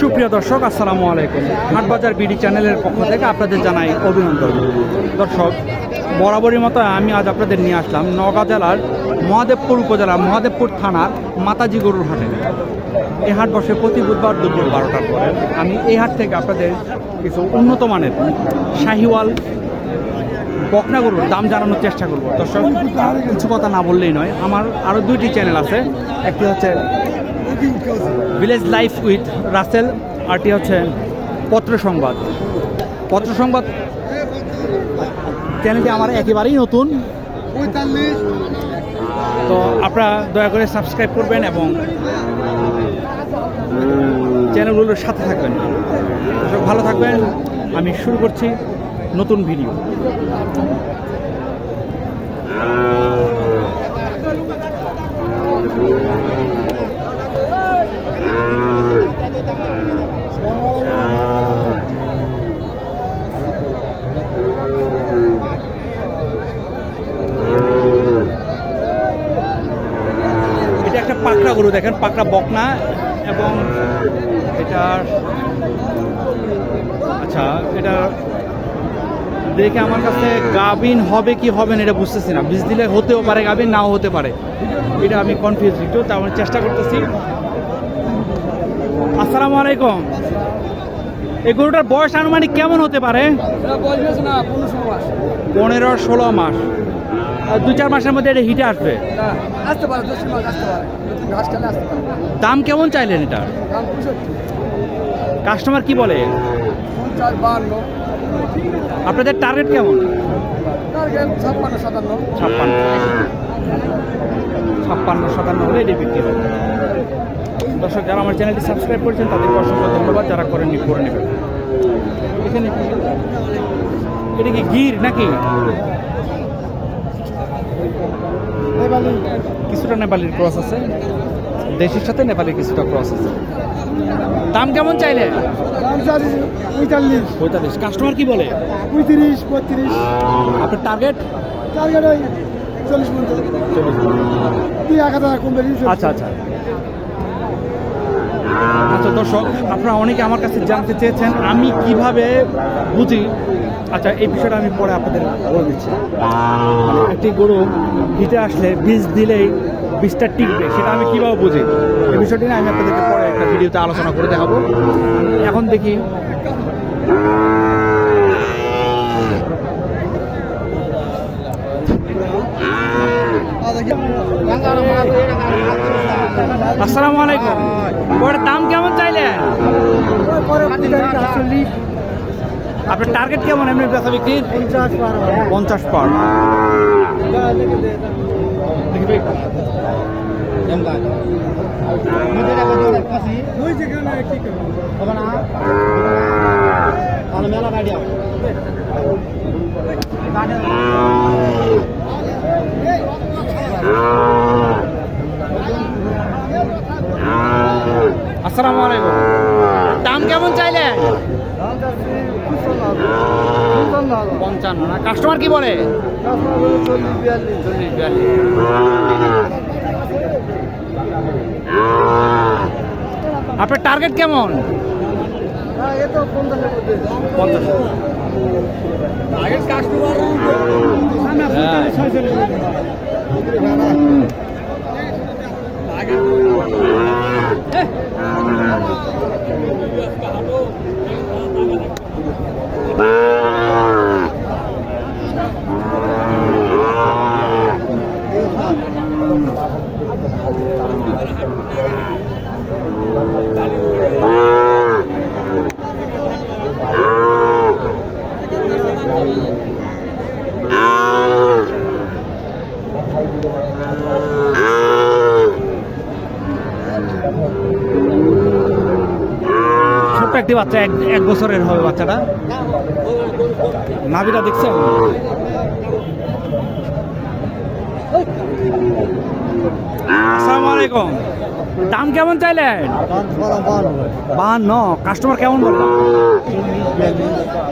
সুপ্রিয় দর্শক, আসসালামু আলাইকুম। হাটবাজার বিডি চ্যানেলের পক্ষ থেকে আপনাদের জানাই অভিনন্দন। দর্শক, বরাবরই মতো আমি আজ আপনাদের নিয়ে আসলাম নওগাঁ জেলার মহাদেবপুর উপজেলা, মহাদেবপুর থানার মাতাজি গরুর হাটে। এই হাট বসে প্রতি বুধবার দুপুর বারোটার পরে। আমি এই হাট থেকে আপনাদের কিছু উন্নত মানের শাহিওয়াল বকনা গরুর দাম জানানোর চেষ্টা করব। দর্শক, কিছু কথা না বললেই নয়, আমার আরও দুইটি চ্যানেল আছে। একটি হচ্ছে village life with Rasel, RT হচ্ছে পত্র সংবাদ। পত্র সংবাদ চ্যানেলটি আমার একেবারেই নতুন। তো আপনারা দয়া করে সাবস্ক্রাইব করবেন এবং চ্যানেলগুলোর সাথে থাকবেন। দর্শক, ভালো থাকবেন। আমি শুরু করছি নতুন ভিডিও। এটা একটা পাকড়া গরু, দেখেন, পাকড়া বকনা এবং এটার আচ্ছা এটা দেখে আমার কাছে গাবিন হবে কি হবে না এটা বুঝতেছি না। বীজ দিলে হতেও পারে গাবিন নাও হতে পারে। এটা আমি কনফিউজ একটু তার মানে চেষ্টা করতেছি। আসসালামু আলাইকুম। এই গরুটার বয়স আনুমানিক কেমন হতে পারে? পনেরো ষোলো মাস। আর দু চার মাসের মধ্যে এটা হিটে আসবে? দাম কেমন চাইলেন এটার পঁয়ষট্টি। কাস্টমার কি বলে? আপনাদের টার্গেট কেমন? ছাপ্পান্ন সাতান্ন। ছাপ্পান্ন। ছাপ্পান্ন সাতান্ন হলে এটি বিক্রি আমার চ্যানেলটি সাবস্ক্রাইব করেছেন তাদেরকে অসংখ্য ধন্যবাদ যারা করেননি করে নেবেন। এখানে এটা কি গির নাকি? কিছুটা নেপালির ক্রস আছে। দেশের সাথে নেপালের কিছুটা ক্রস আছে। দাম কেমন চাইলে? পঁয়তাল্লিশ। পঁয়তাল্লিশ। কাস্টমার কি বলে? পঁয়ত্রিশ পঁয়ত্রিশ আপনার টার্গেট? টার্গেট ওই চল্লিশ পঞ্চাশ। কম আচ্ছা আচ্ছা। আচ্ছা দর্শক, আপনারা অনেকে আমার কাছে জানতে চেয়েছেন, আমি কীভাবে বুঝি? আচ্ছা এই বিষয়টা আমি পরে আপনাদের বলে দিচ্ছি। একটি গরু হিটে আসলে বীজ দিলেই বীজটা টিকবে, সেটা আমি কীভাবে বুঝি? এই বিষয়টি নিয়ে আমি আপনাদেরকে পরে একটা ভিডিওতে আলোচনা করে দেখাবো। এখন দেখি। আসসালামু আলাইকুম। ওর দাম কেমন চাইলেন? আপনার টার্গেট কেমন এমনি বেচা বিক্রি? পঞ্চাশ পার। মেলা গাড়ি আসসালামু আলাইকুম। দাম কেমন চাইলেন পঞ্চান্ন। কাস্টমার কি বলে? আপনার টার্গেট কেমন? পঞ্চাশ হ্যাঁ। ছোট্ট একটি বাচ্চা এক এক বছরের হবে বাচ্চাটা। নাভিটা দেখছেন আসসালামু আলাইকুম। দাম কেমন চাইলেন? বাহান্ন। কাস্টমার কেমন বলল?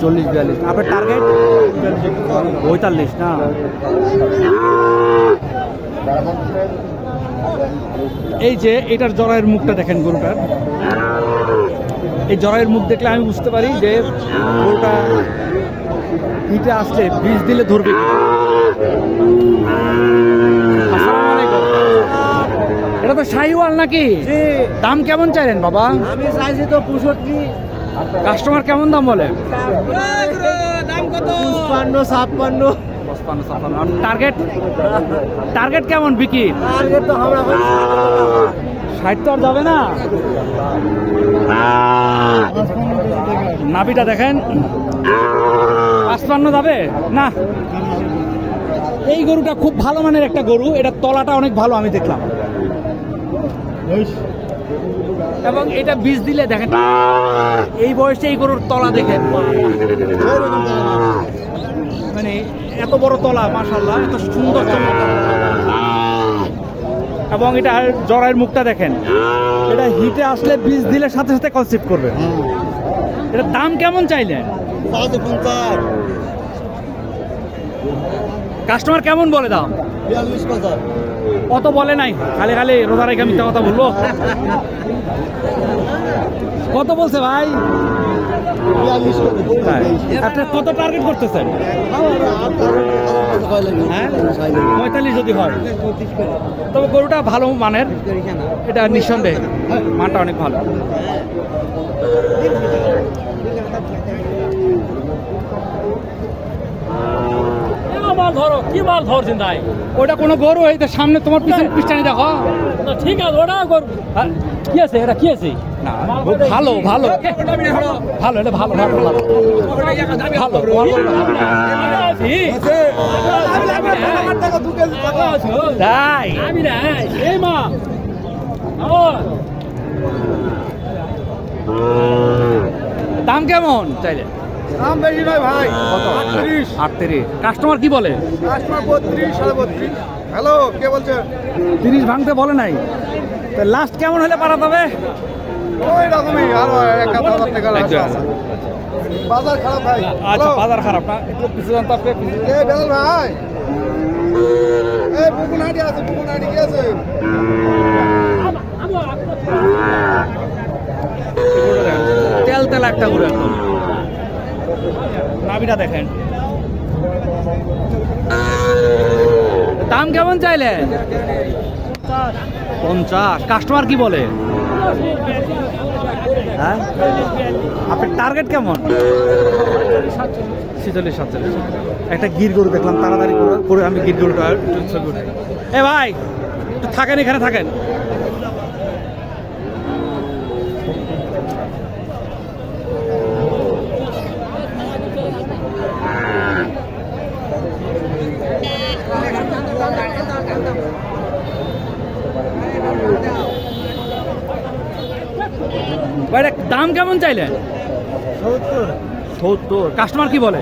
চল্লিশ বিয়াল্লিশ। আপনার টার্গেট পঁয়তাল্লিশ না? এই যে, এটার জরায়ের মুখটা দেখেন গরুটার। এই জরায়ের মুখ দেখলে আমি বুঝতে পারি যে গরুটা হিটে আসলে বীজ দিলে ধরবে। এটা তো শাহিওয়াল নাকি? দাম কেমন চাইলেন বাবা? আমি চাইছি তো পঁয়ষট্টি। কাস্টমার কেমন দাম বলে? ছাপ্পান্ন। ছাপ্পান্ন। টার্গেট? টার্গেট কেমন বিক্রি? টার্গেট তো আমরা ষাট তো আর যাবে না। নাবিটা দেখেন। পাঁচপান্ন যাবে? না। এই গরুটা খুব ভালো মানের একটা গরু। এটা তলাটা অনেক ভালো আমি দেখলাম। এবং এটা বীজ দিলে দেখেন এই বয়সে এই গরুর তলা দেখেন মানে এত বড় তলা মাশাল্লাহ এত সুন্দর চমৎকার এবং এটা জরায়ের মুখটা দেখেন। এটা হিটে আসলে বীজ দিলে সাথে সাথে কনসিপ্ট করবে। এটা দাম কেমন চাইলেন? কাস্টমার কেমন বলে দাম? অত বলে নাই। খালি খালি রোজা রেখে মিথ্যা কথা বলল। কত বলছে ভাই। আপনি কত টার্গেট করতেছেন? হ্যাঁ? পঁয়তাল্লিশ যদি হয়। তবে গরুটা ভালো মানের। এটা নিঃসন্দেহে। মানটা অনেক ভালো। মাল ধরো কি মাল ধরছেন তাই? ওটা কোনো গরু এই তো সামনে তোমার পিছনে পিছনে দেখো। ঠিক আছে ওটা করব হ্যাঁ? কি আছে এটা কি আছে? ভালো ভালো। ভালো এটা ভালো ভালো ভালো। ভালো তোমার গরুটা ভালো। তাই? আমি না এই মা। দাম কেমন? চাইলে দাম বেশি নয় ভাই। আটত্রিশ। আটত্রিশ। কাস্টমার কি বলে? কাস্টমার বত্রিশ সাড়ে বত্রিশ। হ্যালো কে বলছেন তিরিশ ভাঙতে বলে নাই। লাস্ট কেমন হলে পারা যাবে ওই রকমই আরও এক হাজার টাকা বাজার খারাপ ভাই। আচ্ছা? বাজার খারাপ না? একটু পিছু যান তো আপনি, পিছু এ বেলাল ভাই। এই বুকুনহাটি আছে বুকুনহাটি কি আছে? তেল তেল একটা করে নাবিটা দেখেন। দাম কেমন চাইলে? পঞ্চাশ। কাস্টমার কি বলে? হ্যাঁ? আপনার টার্গেট কেমন? ছিচল্লিশ, সাতচল্লিশ। একটা গির গরু দেখলাম, তাড়াতাড়ি করে- আমি গির গরুটা এ ভাই থাকেন এখানে, থাকেন। দাম কেমন চাইলেন সত্তর। কাস্টমার কি বলে?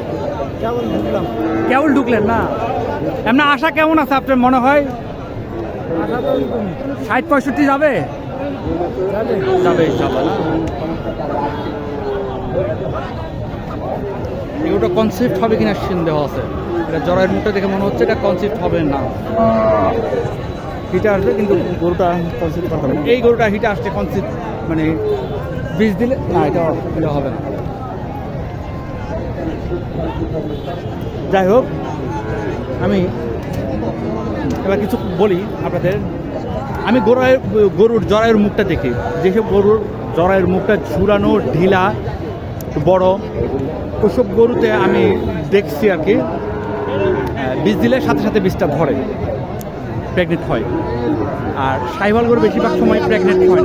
কেবল ঢুকলেন না? এমনি আশা কেমন আছে আপনার মনে হয়? ষাট পঁয়ষট্টি যাবে? যাবে। এগুলো কনসেপ্ট হবে কিনা সন্দেহ আছে। এটা জরায়ের মুখটা দেখে মনে হচ্ছে এটা কনসেপ্ট হবে না। হিটে আসবে কিন্তু গরুটা কনসেপ্ট হবে। এই গরুটা হিটে আসছে কনসেপ্ট মানে বীজ দিলে? না, এটা এটা হবে না। যাই হোক, আমি এবার কিছু বলি আপনাদের। আমি গরুর গরুর জরায়ের মুখটা দেখি। যেসব গরুর জরায়ের মুখটা ঝুলানো ঢিলা, বড়, ওসব গরুতে আমি দেখছি আর কি বীজ দিলে সাথে সাথে বীজটা ধরে প্রেগনেন্ট হয়। আর সাইবাল গরু বেশিরভাগ সময় প্রেগনেন্ট হয় না।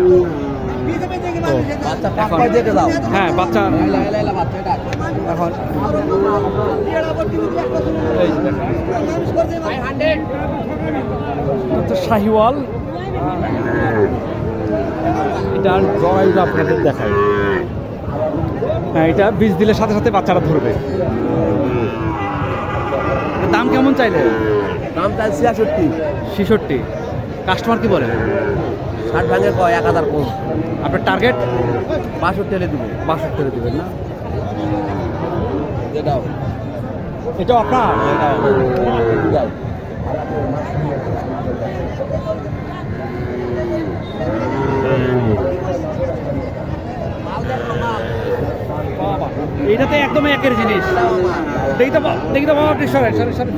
হ্যাঁ বাচ্চা এখন শাহিওয়াল এটা জরায়ুটা আপনাদের দেখায় হ্যাঁ এটা বীজ দিলে সাথে সাথে বাচ্চারা ধরবে। দাম কেমন চাইলে দাম চাই ছিয়াষট্টি। ছেষট্টি। কাস্টমার কি বলে? ষাট ভাঙে কয়? এক হাজার কম আপনার টার্গেট বাষট্টি হলে দিব। বাষট্টি করে দেবেন না? এটাও এটাও আপনার? এইটাতে একদম একের জিনিস। দেখি তো দেখি তো বাবা আপনি সরেন সরেন সরেন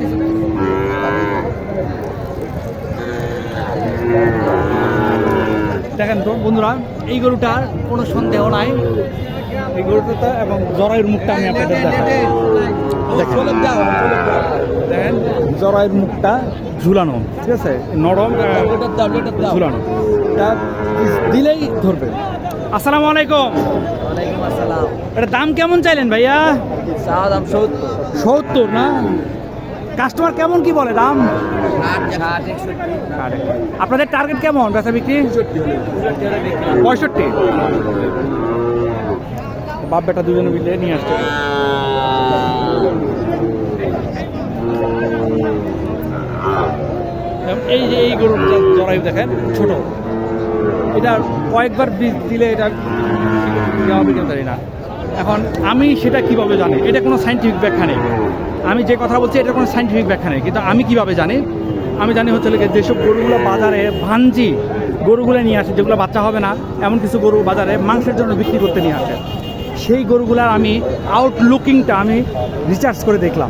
দেখেন তো বন্ধুরা এই গরুটার কোনো সন্দেহ নাই। এই গরুটা এবং জরায়ুর মুখটা আমি আপনাদের দেখাই। দেখেন। জরায়ুর মুখটা ঝুলানো ঠিক আছে? নরম ঝুলানো। এটা দিলেই ধরবে। আসসালামু আলাইকুম। এটা দাম কেমন চাইলেন ভাইয়া? সত্তর না? কাস্টমার কেমন কি বলে? দাম? আপনাদের টার্গেট কেমন বেচা বিক্রি? পঁয়ষট্টি। বাপ বেটা দুজনে মিলে নিয়ে আসছে। এই যে এই গরুর জরাই দেখেন ছোট। এটা কয়েকবার বীজ দিলে এটা দেওয়া বিকেল জানি না। এখন আমি সেটা কীভাবে জানি? এটা কোনো সাইন্টিফিক ব্যাখ্যা নেই। আমি যে কথা বলছি, এটা কোনো সাইন্টিফিক ব্যাখ্যা নেই, কিন্তু আমি কীভাবে জানি? আমি জানি হচ্ছে যেসব গরুগুলো বাজারে ভাঞ্জি গরুগুলো নিয়ে আসে, যেগুলো বাচ্চা হবে না, এমন কিছু গরু বাজারে মাংসের জন্য বিক্রি করতে নিয়ে আসে। সেই গরুগুলার আমি আউটলুকিংটা আমি রিচার্জ করে দেখলাম।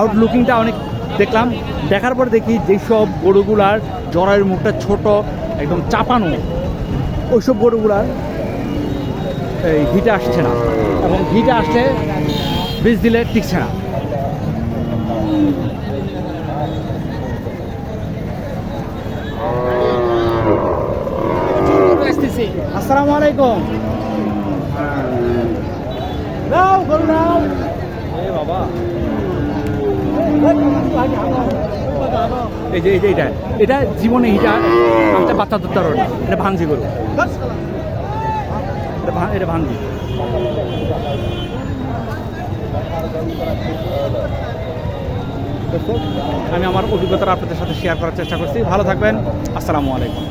আউটলুকিংটা অনেক দেখলাম। দেখার পর দেখি যেসব গরুগুলার জরায়ের মুখটা ছোট, একদম চাপানো, ওইসব গরুগুলার এই হিটে আসছে না। এবং হিটে আসছে বীজ দিলে টিকছে না। আসসালামু আলাইকুম। নাও, গরু এ বাবা এই যে এই যে, এটা। এটা জীবনে একটা বাচ্চা ধরতে এটা ভাঙছি গরু। এটা এটা ভাঙছি। আমি আমার অভিজ্ঞতা আপনাদের সাথে শেয়ার করার চেষ্টা করছি। ভালো থাকবেন। আসসালামু আলাইকুম।